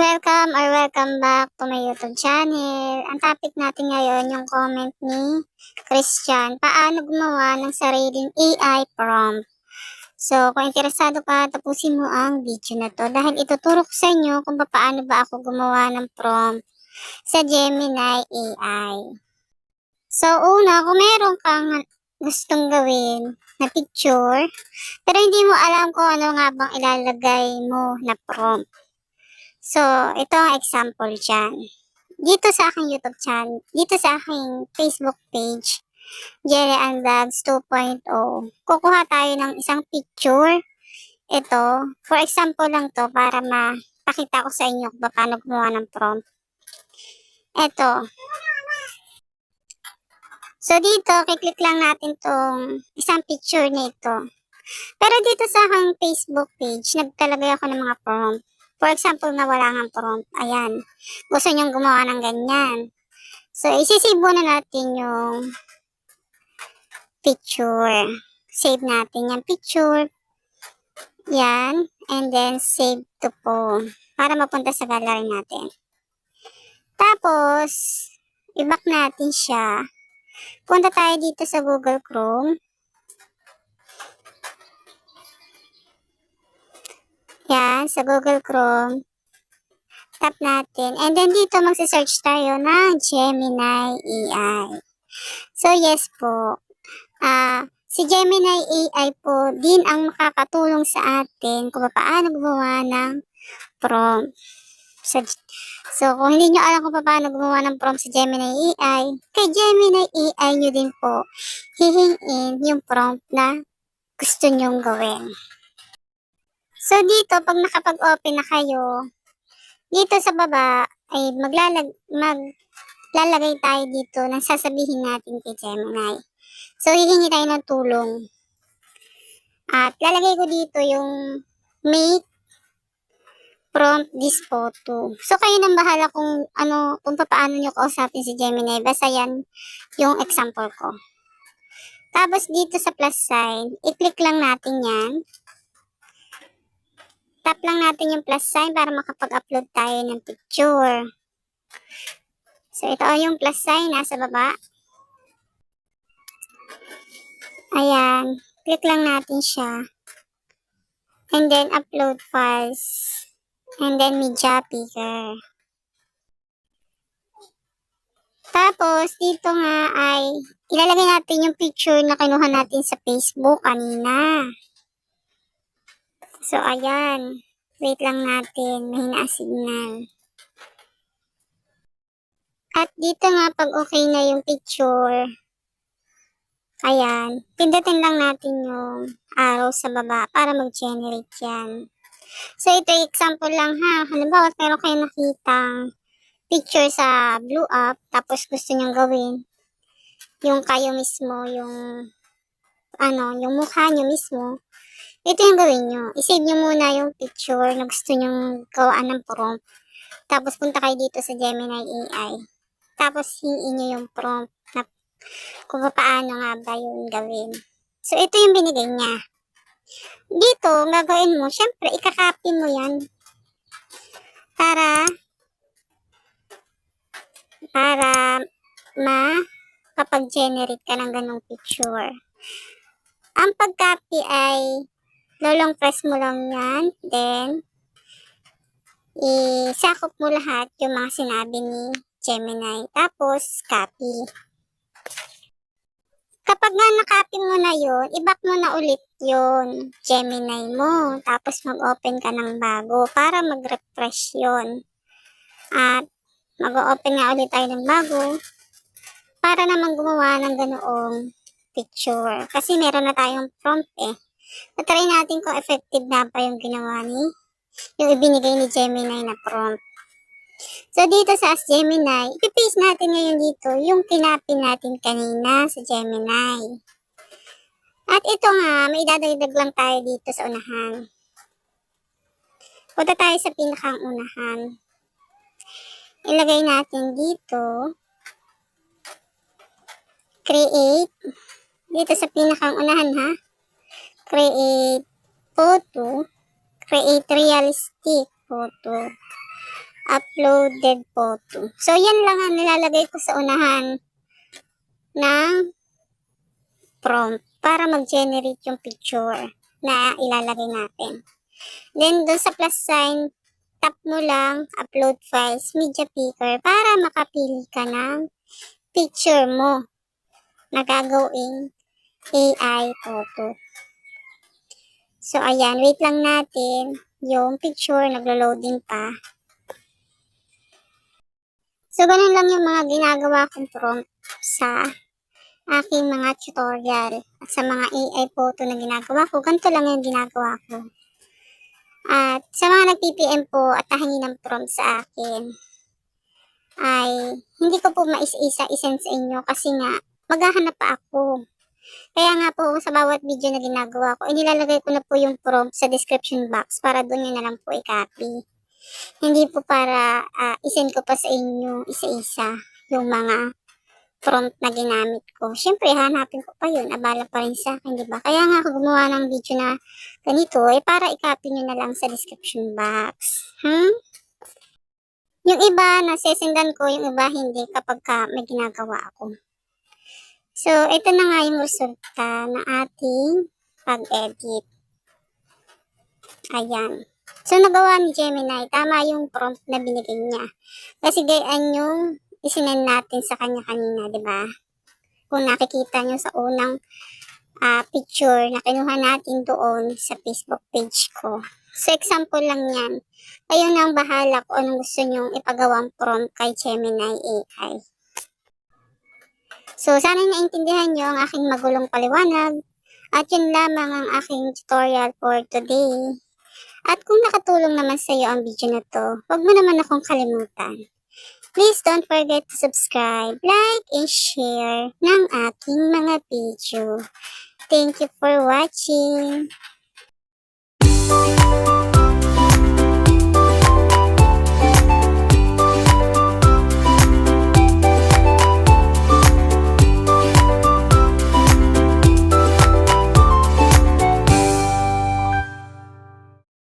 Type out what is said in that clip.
Welcome or welcome back to my YouTube channel. Ang topic natin ngayon yung comment ni Christian. Paano gumawa ng sariling AI prompt? So, kung interesado ka, tapusin mo ang video na to dahil ituturo ko sa inyo kung paano ba ako gumawa ng prompt sa Gemini AI. So, una, kung meron kang gustong gawin na picture, pero hindi mo alam kung ano nga bang ilalagay mo na prompt. So, ito ang example dyan. Dito sa aking YouTube channel, dito sa aking Facebook page, Jerry and Vlogs 2.0, kukuha tayo ng isang picture. Ito, for example lang to para mapakita ko sa inyo kung paano gumawa ng prompt. Ito. So, dito, kiklik lang natin tong isang picture na ito. Pero dito sa aking Facebook page, nagtalagay ako ng mga prompt. For example, na wala nga prompt. Ayan. Gusto nyong gumawa ng ganyan. So, isisave muna natin yung picture. Save natin yung picture. Yan. And then, save to po. Para mapunta sa gallery natin. Tapos, i-back natin siya. Punta tayo dito sa Google Chrome. Yan, sa Google Chrome. Tap natin. And then dito magsa-search tayo ng Gemini AI. So yes po. Ah, si Gemini AI po din ang makakatulong sa atin kung paano gumawa ng prompt. So, so kung hindi nyo alam kung paano gumawa ng prompt sa Gemini AI, kay Gemini AI nyo din po hihingin yung prompt na gusto nyong gawin. So, dito, pag nakapag-open na kayo, dito sa baba, ay maglalag, maglalagay tayo dito ng sasabihin natin kay Gemini. So, hihingi tayo ng tulong. At lalagay ko dito yung make prompt this photo. So, kayo nang bahala kung ano, kung paano nyo kausapin si Gemini. Basta yan yung example ko. Tapos, dito sa plus sign, i-click lang natin yan tap lang natin yung plus sign para makapag-upload tayo ng picture. So, ito yung plus sign nasa baba. Ayan. Click lang natin siya. And then, upload files. And then, media picker. Tapos, dito nga ay ilalagay natin yung picture na kinuha natin sa Facebook kanina. So, ayan. Wait lang natin. Mahina signal. At dito nga, pag okay na yung picture, ayan, pindutin lang natin yung arrow sa baba para mag-generate yan. So, ito example lang ha. Halimbawa, meron kayo nakitang picture sa blue up, tapos gusto nyong gawin yung kayo mismo, yung ano, yung mukha nyo mismo, ito yung gawin nyo. I-save nyo muna yung picture na gusto nyong gawaan ng prompt. Tapos punta kayo dito sa Gemini AI. Tapos hingin nyo yung prompt na kung paano nga ba yung gawin. So ito yung binigay niya. Dito, gagawin mo, syempre, ikakopy mo yan. Para para makapag-generate ka ng ganong picture. Ang pag-copy ay lolong press mo lang yan. Then, isakop mo lahat yung mga sinabi ni Gemini. Tapos, copy. Kapag nga nakopy mo na yun, i-back mo na ulit yun Gemini mo. Tapos, mag-open ka ng bago para mag-refresh yun. At, mag-open nga ulit tayo ng bago para naman gumawa ng ganoong picture. Kasi meron na tayong prompt eh. Natry natin kung effective na pa yung ginawa ni, yung ibinigay ni Gemini na prompt. So, dito sa Ask Gemini, ipipaste natin ngayon dito yung kinapin natin kanina sa Gemini. At ito nga, may dadagdag lang tayo dito sa unahan. Punta tayo sa pinakang unahan. Ilagay natin dito, create, dito sa pinakang unahan ha, create photo, create realistic photo. uploaded photo. So, yan lang ang nilalagay ko sa unahan ng prompt para mag-generate yung picture na ilalagay natin. Then, doon sa plus sign, tap mo lang, upload files, media picker, para makapili ka ng picture mo na gagawing AI photo. So, ayan, wait lang natin yung picture, naglo-loading pa. So, ganun lang yung mga ginagawa kong prompt sa aking mga tutorial at sa mga AI photo na ginagawa ko. Ganito lang yung ginagawa ko. At sa mga nag-PPM po at nahingi ng prompt sa akin, ay hindi ko po mais-isa isend sa inyo kasi nga maghahanap pa ako. Kaya nga po sa bawat video na ginagawa ko, inilalagay ko na po yung prompt sa description box para doon nyo na lang po i-copy. Hindi po para ah, isend ko pa sa inyo isa-isa yung mga prompt na ginamit ko. Siyempre, hanapin ko pa yun. Abala pa rin sa akin, di ba? Kaya nga ako gumawa ng video na ganito, eh para i-copy nyo na lang sa description box. Hmm? Yung iba, nasesendan ko, yung iba hindi kapag ka may ginagawa ako. So, ito na nga yung resulta ng ating pag-edit. Ayan. So, nagawa ni Gemini, tama yung prompt na binigay niya. Kasi gayaan yung isinend natin sa kanya kanina, di ba? Kung nakikita nyo sa unang ah, picture na kinuha natin doon sa Facebook page ko. So, example lang yan. Kayo na ang bahala kung anong gusto nyong ipagawang prompt kay Gemini AI. So, sana naintindihan nyo ang aking magulong paliwanag. At yun lamang ang aking tutorial for today. At kung nakatulong naman sa iyo ang video na to, huwag mo naman akong kalimutan. Please don't forget to subscribe, like, and share ng aking mga video. Thank you for watching.